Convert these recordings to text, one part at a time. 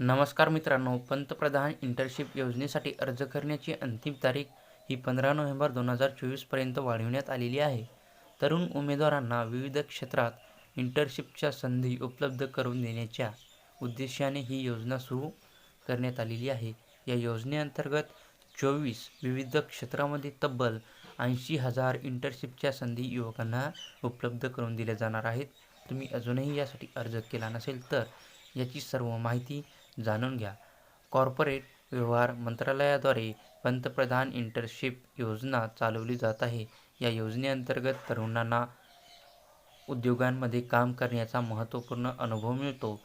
नमस्कार मित्रांनो पंतप्रधान इंटर्नशिप योजनेसाठी अर्ज करण्याची अंतिम तारीख ही पंधरा नोव्हेंबर दोन हजार चोवीसपर्यंत वाढविण्यात आलेली आहे. तरुण उमेदवारांना विविध क्षेत्रात इंटर्नशिपच्या संधी उपलब्ध करून देण्याच्या उद्देशाने ही योजना सुरू करण्यात आलेली आहे. या योजनेअंतर्गत चोवीस विविध क्षेत्रामध्ये तब्बल ऐंशी हजार इंटर्नशिपच्या संधी युवकांना उपलब्ध करून दिल्या जाणार आहेत. तुम्ही अजूनही यासाठी अर्ज केला नसेल तर याची सर्व माहिती जाणून घ्या. कॉर्पोरेट व्यवहार मंत्रालयाद्वारे पंतप्रधान इंटर्नशिप योजना चालवली जात आहे. या योजनेअंतर्गत तरुणांना उद्योगांमध्ये काम करण्याचा महत्त्वपूर्ण अनुभव मिळतो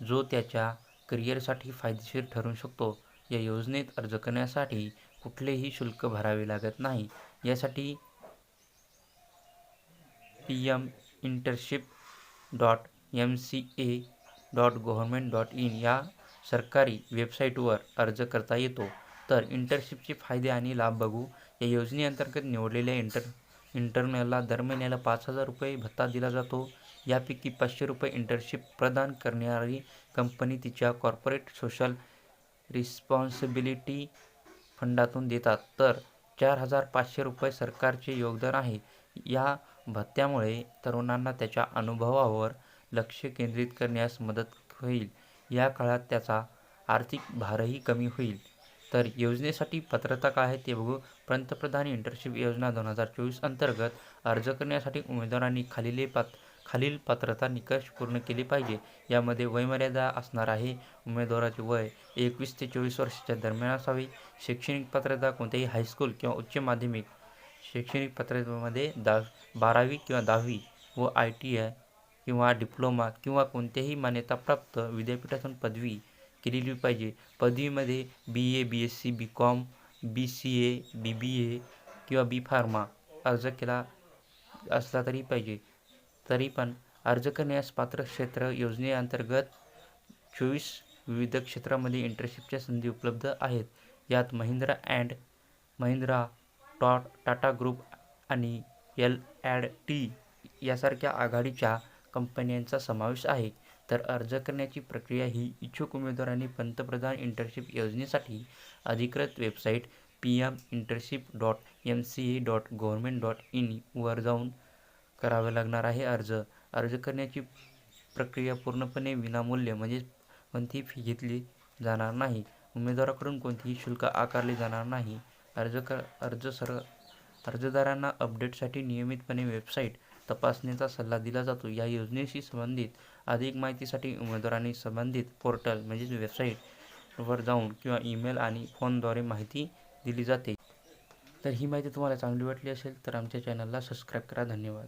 जो त्याच्या करिअरसाठी फायदेशीर ठरू शकतो. या योजनेत अर्ज करण्यासाठी कुठलेही शुल्क भरावे लागत नाही. यासाठी P M internship dot M C A dot government dot in या सरकारी वेबसाईटवर अर्ज करता येतो. तर इंटर्नशिपचे फायदे आणि लाभ बघू. या योजनेअंतर्गत निवडलेल्या इंटर इंटर्नला दर महिन्याला पाच हजार रुपये भत्ता दिला जातो. यापैकी पाचशे रुपये इंटर्नशिप प्रदान करणारी कंपनी तिच्या कॉर्पोरेट सोशल रिस्पॉन्सिबिलिटी फंडातून देतात. तर चार हजार पाचशे रुपये सरकारचे योगदान आहे. या भत्त्यामुळे तरुणांना त्याच्या अनुभवावर लक्ष केंद्रित करण्यास मदत होईल. या काळात त्याचा आर्थिक भारही कमी होईल. तर योजनेसाठी पात्रता काय आहे ते बघू. पंतप्रधान इंटर्नशिप योजना दोन हजार चोवीस अंतर्गत अर्ज करण्यासाठी उमेदवारांनी खालील पात खालील पात्रता निकष पूर्ण केले पाहिजे. यामध्ये वयमर्यादा असणार आहे. उमेदवाराचे वय एकवीस ते चोवीस वर्षाच्या दरम्यान असावे. शैक्षणिक पात्रता कोणत्याही हायस्कूल किंवा उच्च माध्यमिक शैक्षणिक पात्रतेमध्ये दहा बारावी किंवा दहावी व आय टी आय किंवा डिप्लोमा किंवा कोणत्याही मान्यताप्राप्त विद्यापीठातून पदवी केलेली पाहिजे. पदवीमध्ये B A B S C B com B C A B B A किंवा बी फार्मा अर्ज केला असला तरी पाहिजे. तरी पण अर्ज करण्यास पात्र क्षेत्र योजनेअंतर्गत चोवीस विविध क्षेत्रामध्ये इंटर्नशिपच्या संधी उपलब्ध आहेत. यात महिंद्रा अँड महिंद्रा टॉ टाटा ग्रुप आणि एल ॲड टी यासारख्या आघाडीच्या कंपन्यांचा समावेश आहे. तर अर्ज करण्याची प्रक्रिया ही इच्छुक उमेदवारांनी पंतप्रधान इंटर्नशिप योजनेसाठी अधिकृत website P M internship dot M C A dot government dot in वर जाऊन करावे लागणार आहे अर्ज. अर्ज करण्याची प्रक्रिया पूर्णपणे विनामूल्य म्हणजे कोणतीही फी घेतली जाणार नाही. उमेदवाराकडून कोणतेही शुल्क आकारले जाणार नाही. अर्ज कर अर्ज सर अर्जदारांना अपडेटसाठी नियमितपणे वेबसाईट तपासणीचा सल्ला दिला जातो. या योजनेशी संबंधित अधिक माहितीसाठी उमेदवारांनी संबंधित पोर्टल म्हणजेच वेबसाईटवर जाऊन किंवा ईमेल आणि फोनद्वारे माहिती दिली जाते. तर ही माहिती तुम्हाला चांगली वाटली असेल तर आमच्या चॅनलला सबस्क्राईब करा. धन्यवाद.